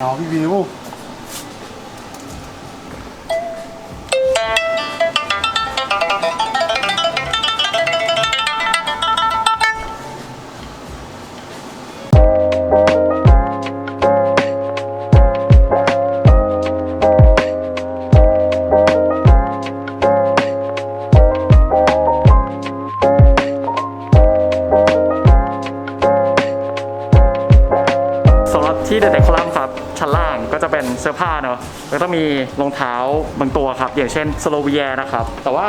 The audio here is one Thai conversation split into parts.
เอาพี่วิว เสื้อผ้าเนอะแล้วก็มีรองเท้าบางตัวครับ อย่างเช่นสโลวียนะครับ แต่ว่า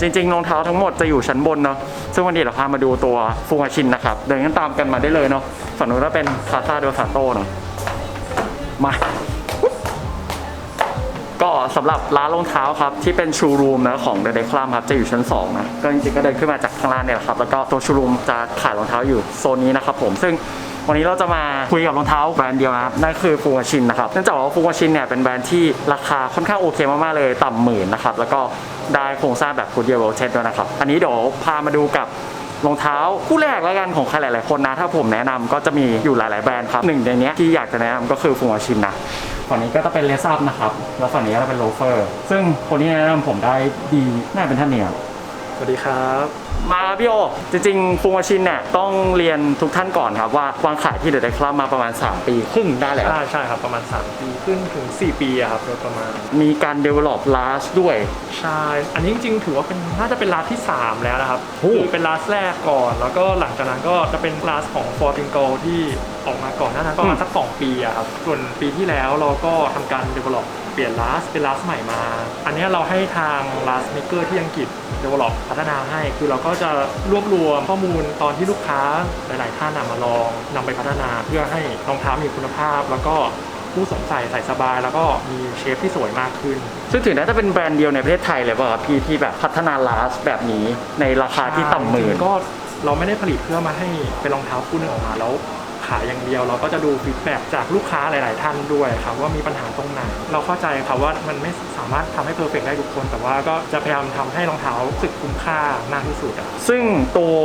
จริงๆรองเท้าทั้งหมดจะอยู่ชั้นบนเนาะซึ่งวันนี้เราพามาดูตัวฟูงาชินนะครับเดินกันตามกันมาได้เลยเนาะฝั่งนู้นก็เป็นคาซาโดซาโตเนาะมาก็สำหรับร้านรองเท้าครับ ที่เป็นชูรูมนะของเดอะเดคลัมครับ จะอยู่ชั้น2นะก็จริงๆก็เดินขึ้นมาจากข้างล่างเนี่ยแหละครับ แล้วก็ตัวชูรูมจะขายรองเท้าอยู่โซนนี้นะครับผมซึ่ง วันนี้เราจะมาคุยกับรองเท้าแบรนด์เดียวนะครับนั่นคือฟูงาชินนะครับเนื่องจากว่าฟูงาชินเนี่ยเป็นแบรนด์ที่ราคาค่อนข้างโอเคมากๆเลยต่ำหมื่นนะครับแล้วก็ได้โครงสร้างแบบคูเดียโรเชนด้วยนะครับอันนี้เดี๋ยวพามาดูกับรองเท้าคู่แรกแล้วกันของใครหลายๆคนนะ ถ้าผมแนะนำก็จะมีอยู่หลายๆแบรนด์ครับหนึ่งในนี้ที่อยากจะแนะนำก็คือฟูงาชินนะฝั่งนี้ก็จะเป็นเลซับนะครับ แล้วฝั่งนี้ก็จะเป็นโลเฟอร์ ซึ่งคนที่แนะนำผมได้ดีน่าเป็นท่านเนี่ยสวัสดีครับ มาครับพี่โอ จริงๆฟูงาชินเนี่ยต้องเรียนทุกท่านก่อนครับ ว่าวางขายที่เดอะไดคลับมาประมาณ 3 ปีครึ่งได้แล้ว ใช่ใช่ครับประมาณ 3 ปีขึ้นถึง 4 ปีอะครับโดยประมาณ มีการ develop last ด้วย ใช่ อันนี้จริงๆ ถือว่าเป็นน่าจะเป็นร้านที่ 3 แล้วนะครับโอ้ คือเป็นร้านแรกก่อน แล้วก็หลังจากนั้นก็จะเป็นร้านของ f o r t i n g o ที่ออกมาก่อนหน้านั้นประมาณสัก2ปีอะครับส่วนปีที่แล้วเราก็ทำการ develop เปลี่ยนร้านเป็นร้านใหม่มา อันเนี้ยเราให้ทางร้าน maker ที่อังกฤษ develop พัฒนาให้คือเราก็จะรวบรวมข้อมูลตอนที่ลูกค้าหลาย ๆ ท่านนำมาลองนำไปพัฒนาเพื่อให้รองเท้ามีคุณภาพ แล้วก็ผู้สวมใส่ใส่สบาย แล้วก็มีเชฟที่สวยมากขึ้น ซึ่งถือน่าจะเป็นแบรนด์เดียวในประเทศไทยเลยป่ะครับพี่ที่แบบพัฒนา last แบบนี้ในราคาที่ต่ำหมื่จนริงๆก็เราไม่ได้ผลิตเพื่อมาให้เป็นรองเท้าคู่หนึงออกมาแล้ว ขายอย่างเดียว เราก็จะดูฟีดแบ็กจากลูกค้าหลาย ๆ ท่านด้วยครับว่ามีปัญหาตรงไหนเราเข้าใจครับว่ามันไม่สามารถทำให้เพอร์เฟกได้ทุกคน แต่ว่าก็จะพยายามทำให้รองเท้ารู้สึกคุ้มค่ามากที่สุดอะซึ่งตัว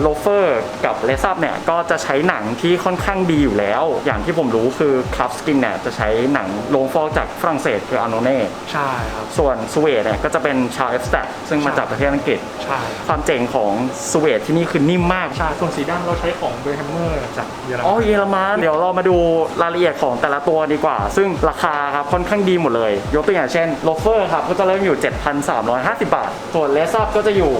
โลเฟอร์กับเลซับเนี่ยก็จะใช้หนังที่ค่อนข้างดีอยู่แล้ว อย่างที่ผมรู้คือคัฟสกินเนี่ยจะใช้หนังโลงฟอกจากฝรั่งเศสคืออ n นเน่ใช่ครับส่วนสวีเดนเนี่ยก็จะเป็นชาวเอฟสแตซึ่งมาจากประเทศอังกฤษใช่ความเจ๋งของสวีเดนที่นี่คือนิ่มมากใช่ส่วนสีดำเราใช้ของเบรแฮมเมอร์จากเยอรอ๋อมันเยอรมันเดี๋ยวเรามาดูรายละเอียดของแต่ละตัวดีกว่า ซึ่งราคาครับค่อนข้างดีหมดเลย ยกตัวอย่างเช่นโลเฟอร์ครับก็จะเริ่มอยู่ 7,350 บาท ส่วนเลซับก็จะอยู่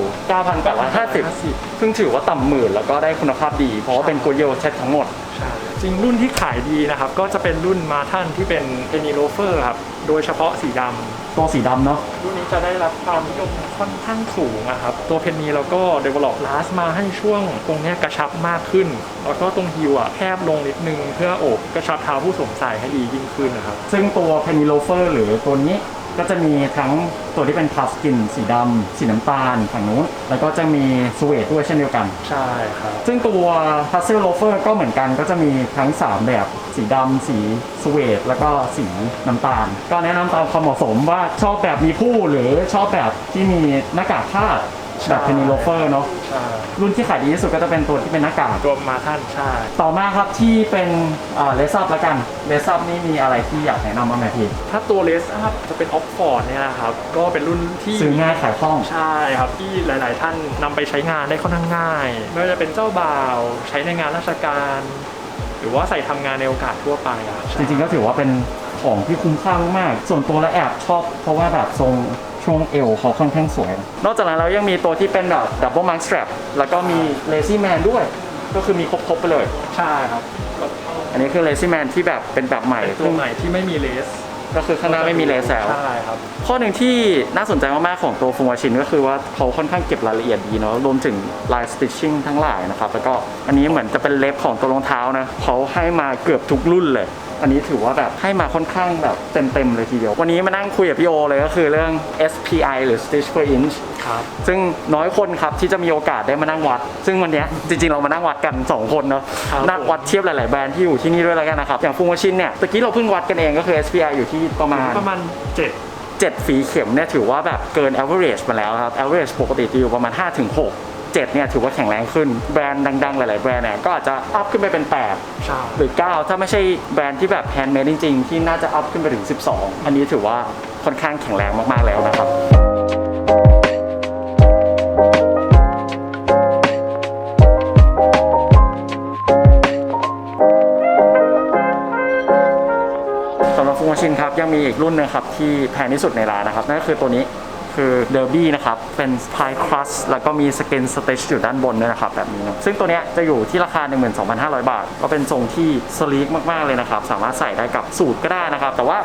9,850ซึ่งถือว่าต่ำหมื่นแล้วก็ได้คุณภาพดี เพราะว่าเป็นกุยโยเช็ดทั้งหมดใช่จ ริงรุ่นที่ขายดีนะครับ ก็จะเป็นรุ่นมาท่านที่เป็นเอนิโลเฟอร์ครับ โดยเฉพาะสีดำตัวสีดำเนาะรุ่นนี้จะได้รับความนิยมค่อนข้างสูงนะครับ ตัวเพนนีเราก็ develop last มาให้ช่วงตรงเนี้ยกระชับมากขึ้น แล้วก็ตรงฮิวอะแคบลงนิดนึงเพื่อโอบกระชับเท้าผู้สวมใส่ให้ดียิ่งขึ้นนะครับ ซึ่งตัวเพนนิโลเฟอร์หรือตัวนี้ ก็จะมีทั้งตัวที่เป็นพาสกินสีดำสีน้ำตาลฝั่งนู้นแล้วก็จะมีสเวทด้วยเช่นเดียวกัน ใช่ครับ ซึ่งตัวพาสเซลโลเฟอร์ก็เหมือนกันก็จะมีทั้ง 3 แบบสีดำสีสเวทแล้วก็สีน้ำตาล ก็แนะนำตามความเหมาะสมว่าชอบแบบมีผู้หรือชอบแบบที่มีหน้ากากผ้า แบบเพนนิโลเฟอร์เนาะใช่รุ่นที่ขายดีที่สุดก็จะเป็นตัวที่เป็นหน้ากากตัวมาท่านใช่ต่อมาครับที่เป็นเลซับแล้วกันเลซับนี่มีอะไรที่อยากแนะนำบ้างไหมพี่ถ้าตัวเลสอัพจะเป็นออกฟอร์ดเนี่ยนะครับก็เป็นรุ่นที่ ซื้อง่ายขายคล่อง ใช่ครับที่หลาย ๆ ท่านนำไปใช้งานได้ค่อนข้างง่าย ไม่ว่าจะเป็นเจ้าบ่าวใช้ในงานราชการ หรือว่าใส่ทำงานในโอกาสทั่วไปอะจริงๆก็ถือว่าเป็นของที่คุ้มค่ามากๆส่วนตัวและแอบชอบเพราะว่าแบบทรง ช่วงเอวเขาค่อนข้างสวย นอกจากนั้นเรายังมีตัวที่เป็นแบบดับเบิลมังส r ตร p แล้วก็มีเลซี่แมนด้วย ก็คือมีครบๆไปเลย ใช่ครับอันนี้คือเลซี่แมนที่แบบเป็นแบบใหม่ตัวใหม่ที่ไม่มีเลสก็คือข้างหน้าไม่มีเลสแล้วใช่ครับข้อหนึ่งที่น่าสนใจมาก ๆ ของตัวฟูงวาชินก็คือว่าเขาค่อนข้างเก็บรายละเอียดดีเนาะรวมถึงลายสติชชิ่งทั้งหลายนะครับ แล้วก็อันนี้เหมือนจะเป็นเล็บของตัวรองเท้านะเขาให้มาเกือบทุกรุ่นเลย อันนี้ถือว่าแบบให้มาค่อนข้างแบบเต็มๆเลยทีเดียว วันนี้มานั่งคุยกับพี่โอเลยก็คือเรื่อง SPI หรือ Stitch per inch ครับซึ่งน้อยคนครับที่จะมีโอกาสได้มานั่งวัด ซึ่งวันเนี้ยจริงๆเรามานั่งวัดกัน 2 คนเนาะครับ นั่งวัดเทียบหลายๆแบรนด์ที่อยู่ที่นี่ด้วยแล้วกันนะครับ อย่างฟูงวาชินเนี่ยตะกี้เราเพิ่งวัดกันเองก็คือ SPI อยู่ที่ประมาณ ประมาณเจ็ด 7 ฝีเข็มเนี่ยถือว่าแบบเกิน average มาแล้วครับ average ปกติจะอยู่ประมาณ 5-6 7เนี่ยถือว่าแข็งแรงขึ้นแบรนด์ดังๆ หลาย ๆ แบรนด์เนี่ยก็อาจจะอัพขึ้นไปเป็น 8 ใช่ หรือ 9 ถ้าไม่ใช่แบรนด์ที่แบบแฮนด์เมดจริง ๆ ที่น่าจะอัพขึ้นไปถึง 12 อันนี้ถือว่าค่อนข้างแข็งแรงมากๆแล้วนะครับสำหรับฟูงชินครับยังมีอีกรุ่นหนึงครับที่แพงที่สุดในร้านนะครับนั่นก็คือตัวนี้ คือเดอร์บี้นะครับ เป็นพายครัสแล้วก็มีสกินสเตชอยู่ด้านบนด้วยนะครับแบบนี้นะซึ่งตัวเนี้ยจะอยู่ที่ราคา 12,500 บาท ก็เป็นทรงที่สลีกมากๆเลยนะครับ สามารถใส่ได้กับสูทก็ได้นะครับ แต่ว่า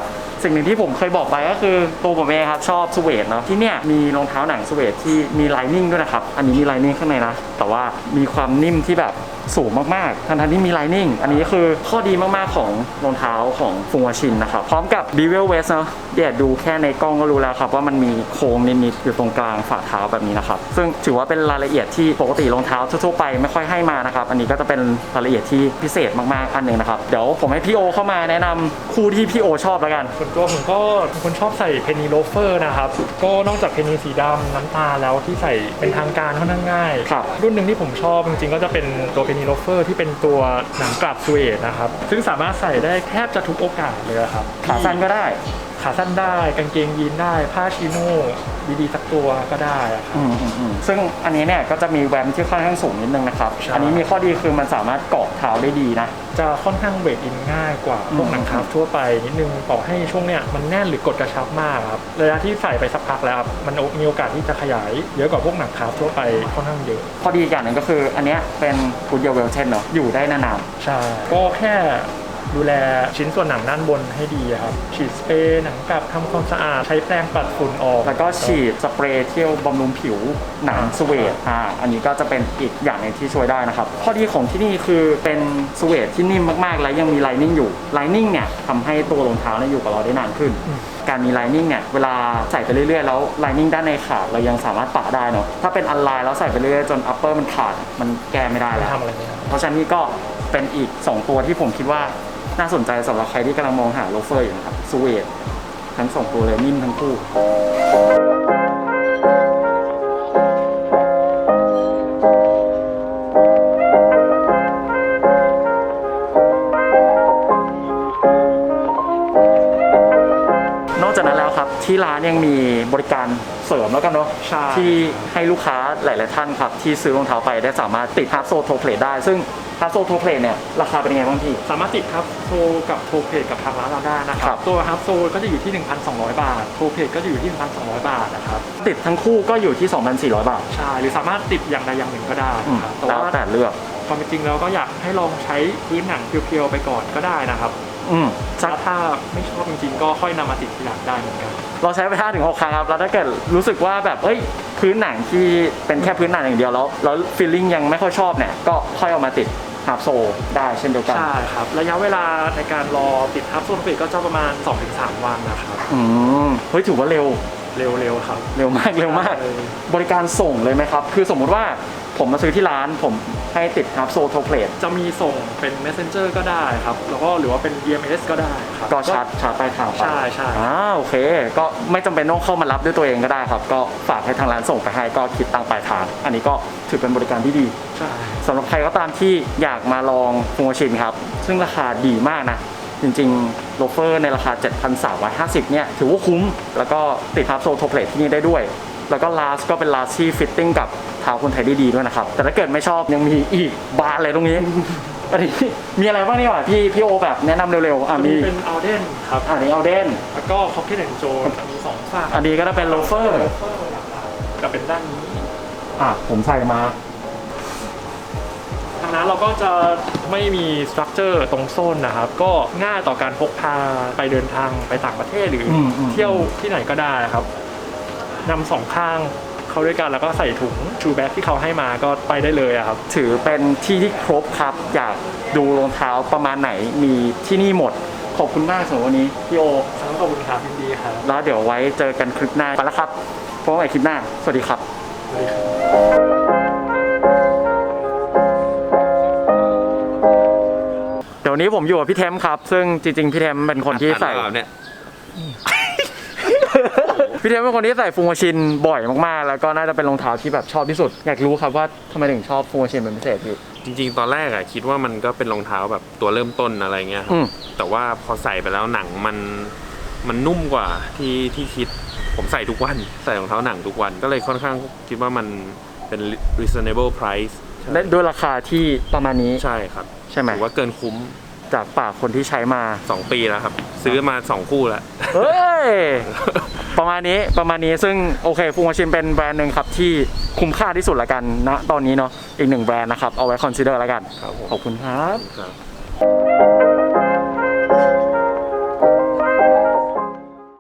สิ่งหนึ่งที่ผมเคยบอกไปก็คือตัวผมเองครับชอบสเวดเนาะที่เนี่ยมีรองเท้าหนังสเวดที่มีไลนิ่งด้วยนะครับ อันนี้มีไลนิ่งข้างในนะ แต่ว่ามีความนิ่มที่แบบสูงมากๆทั้งๆที่มีไลนิ่ง อันนี้คือข้อดีมากๆของรองเท้าของฟูงวาชินนะครับ พร้อมกับ b ีเวลเวสเนาะเดี๋ยวดูแค่ในกล้องก็รู้แล้วครับว่ามันมีโค้งนิดๆอยู่ตรงกลางฝ่าเท้าแบบนี้นะครับซึ่งถือว่าเป็นรายละเอียดที่ปกติรองเท้าทั่วๆไปไม่ค่อยให้มานะครับอันนี้ก็จะเป็นรายละเอียดที่พิเศษมากๆอันหนึ่งนะครับเดี๋ยวผมให้พี่โอเข้ามาแนะนำคู่ที่พี่โอชอบแล้วกันส่วนตัวผมก็เป็นคนชอบใส่เพนนีโลเฟอร์นะครับก็นอกจากเพนนีสีดำน้ำตาลแล้วที่ใส่เป็นทางการค่อนข้างง่ายครับรุ่นหนึ่งที่ผมชอบจริงๆก็จะเป็นตัวเพนนีโลเฟอร์ที่เป็นตัวหนังกลับสเวดนะครับซึ่งสามารถใส่ได้แทบจะทุกโอกาสเลยอะครับขาสั้นก็ได้ ขาสั้นได้กางเกงยีนได้ผ้าชิโน่ดีๆสักตัวก็ได้อะครับ อืมอืมอืมซึ่งอันนี้เนี่ยก็จะมีแวมที่ค่อนข้างสูงนิดนึงนะครับ ใช่ อันนี้มีข้อดีคือมันสามารถเกาะเท้าได้ดีนะ จะค่อนข้างเบรกอินง่ายกว่าพวกหนังคาฟทั่วไปนิดนึงต่อให้ช่วงเนี้ยมันแน่นหรือกดกระชับมากครับระยะที่ใส่ไปสักพักแล้วครับมันมีโอกาสที่จะขยายเยอะกว่าพวกหนังคาฟทั่วไปค่อนข้างเยอะ ข้อดีอีกอย่างหนึ่งก็คืออันเนี้ยเป็นกูดเยลเวลเทนเนาะอยู่ได้นานใช่ ก็แค่ ดูแลชิ้นส่วนหนังด้านบนให้ดีครับ ฉีดสเปรย์หนังกลับทำความสะอาดใช้แปรงปัดฝุ่นออกๆแล้วก็ฉีดสเปรย์เที่ยวบำรุงผิวหนังสเวดอ่าอันนี้ก็จะเป็นอีกอย่างหนึ่งที่ช่วยได้นะครับ ข้อดีของที่นี่คือเป็นสเวดที่นิ่มมากๆ และยังมีไลนิ่งอยู่ไลนิ่งเนี่ยทำให้ตัวรองเท้าเนี่ยอยู่กับเราได้นานขึ้นอืมการมีไลนิ่งเนี่ยเวลาใส่ไปเรื่อยๆแล้วไลนิ่งด้านในขาดเรายังสามารถปะได้เนาะถ้าเป็นอันไลน์แล้วใส่ไปเรื่อยๆจนอัปเปอร์มันขาดมันแก้ไม่ได้ไม่แล้วทำอะไรไม่ได้เพราะฉะนั้นนี่ก็เป็นอีก 2 ตัวที่ผมคิดว่า น่าสนใจสำหรับใครที่กำลังมองหาโลเฟอร์อยู่นะครับสวีททั้งสองตัวเลยนิ่มทั้งคู่ ที่ร้านยังมีบริการเสริมแล้วกันเนาะใช่ ที่ให้ลูกค้าหลาย ๆ ท่านครับที่ซื้อรองเท้าไปได้สามารถติดฮาร์ o โซโทเพลได้ ซึ่งฮาร์ o โซโทเพลเนี่ยราคาเป็นยังไงบ้างพี่ สามารถติดครับโทรกับโทรเพจกับทางร้านเราได้นะคครัรับบ ตัวฮับโซก็จะอยู่ที่ 1,200 บาท โทรเพจก็จะอยู่ที่ 1,200 บาทนะครับติดทั้งคู่ก็อยู่ที่ 2,400 บาทใช่หรือสามารถติดอย่างใดอย่างหนึ่งก็ได้อืมนะครับแต่แล้วว่าแต่เลือก ความเป็นจริงเราก็อยากให้ลองใช้พื้นหนังเพียวๆไปก่อนก็ได้นะครับ อืมสักถ้าถ้าไม่ชอบจริงๆ ก็ค่อยนำมาติดทีหลังได้เหมือนกัน เราใช้ไป5ถึง6ครั้งครับ แล้วถ้าเกิดรู้สึกว่าแบบ เอ้ย พื้นหนังที่เป็นแค่พื้นหนังอย่างเดียวแล้ว แล้วฟีลลิ่งยังไม่ค่อยชอบเนี่ย ก็ค่อยเอามาติดฮาร์ o โซได้เช่นเดียวกัน ใช่ครับ ระยะเวลาในการรอติดทับโซนปิดก็จะประมาณ 2-3 วันนะครับ อืม เฮ้ย ถือว่าเร็ว เร็วๆครับ เร็วมาก เร็วมากใช่บริการส่งเลยไหมครับ คือสมมุติว่าผมมาซื้อที่ร้าน ผม ให้ติดฮาร์ o โซโทเพลตจะมีส่งเป็น messenger ก็ได้ครับ แล้วก็หรือว่าเป็น DMS ก็ได้ครับ ก็ชาร์จชาร์จปลายทางไปใช่ใช่ อ่าโอเค ก็ไม่จำเป็นต้องเข้ามารับด้วยตัวเองก็ได้ครับ ก็ฝากให้ทางร้านส่งไปให้ก็คิดตังค์ปลายทาง อันนี้ก็ถือเป็นบริการที่ดี ใช่ สำหรับใครก็ตามที่อยากมาลองฟูงชินครับ ซึ่งราคาดีมากนะ จริงๆโลเฟอร์ในราคา 7,350เนี่ยถือว่าคุ้ม แล้วก็ติดทับโซโทเพลทที่นี่ได้ด้วย แล้วก็ลาสก็เป็นลาสที่ฟิตติ้งกับเท้าคนไทยได้ดีด้วยนะครับ แต่ถ้าเกิดไม่ชอบยังมีอีกบานอะไรตรงนี้ อันนี้มีอะไรบ้างเนี่ยพี่พี่โอแบบแนะนำเร็วๆอะจะมีมีเป็น Alden ครับ อันนี้เอาเดน แล้วก็ Pocket and Joe จะมีสองฝั่งอันนี้ก็จะเป็นโลเฟอร์กับเป็นด้านนี้ อะผมใส่มา ทางนั้นเราก็จะไม่มีสตรัคเจอร์ตรงโซนนะครับ ก็ง่ายต่อการพกพาไปเดินทางไปต่างประเทศหรืออมอืม เที่ยวที่ไหนก็ได้ครับ นำสองข้างเข้าด้วยกันแล้วก็ใส่ถุงชูแบ็กที่เขาให้มาก็ไปได้เลยอะครับ ถือเป็นที่ที่ครบครับ อยากดูรองเท้าประมาณไหนมีที่นี่หมด ขอบคุณมากสำหรับวันนี้พี่โอขอบคุณครับยินดีครับแล้วเดี๋ยวไว้เจอกันคลิปหน้าไปแล้วครับพบกันใหม่คลิปหน้า สวัสดีครับ สวัสดีครับเดี๋ยวนี้ผมอยู่กับพี่เทมครับ ซึ่งจริงๆ พี่เทมเป็นคนที่ใส่ขัดหรือเปล่าเนี่ย พี่เทมเป็นคนที่ใส่ฟูมาชินบ่อยมากๆ แล้วก็น่าจะเป็นรองเท้าที่แบบชอบที่สุด อยากรู้ครับว่าทำไมถึงชอบฟูมาชินเป็นพิเศษพี่ จริงๆ ตอนแรกอะคิดว่ามันก็เป็นรองเท้าแบบตัวเริ่มต้นอะไรเงี้ยครับอืม แต่ว่าพอใส่ไปแล้วหนังมันมันนุ่มกว่าที่ที่คิดผมใส่ทุกวัน ใส่รองเท้าหนังทุกวันก็เลยค่อนข้างคิดว่ามันเป็น reasonable price ใช่และด้วยราคาที่ประมาณนี้ใช่ครับใช่ไหม ถือว่าเกินคุ้ม จากปากคนที่ใช้มา 2 ปีแล้วครับ ซื้อมา 2 คู่แล้ว เฮ้ย ประมาณนี้ประมาณนี้ซึ่งโอเคฟูมาชินเป็นแบรนด์หนึ่งครับ ที่คุ้มค่าที่สุดละกันนะตอนนี้เนาะอีกหนึ่งแบรนด์นะครับ เอาไว้คอนซิเดอร์ละกัน ครับผม ขอบคุณครับ ครับ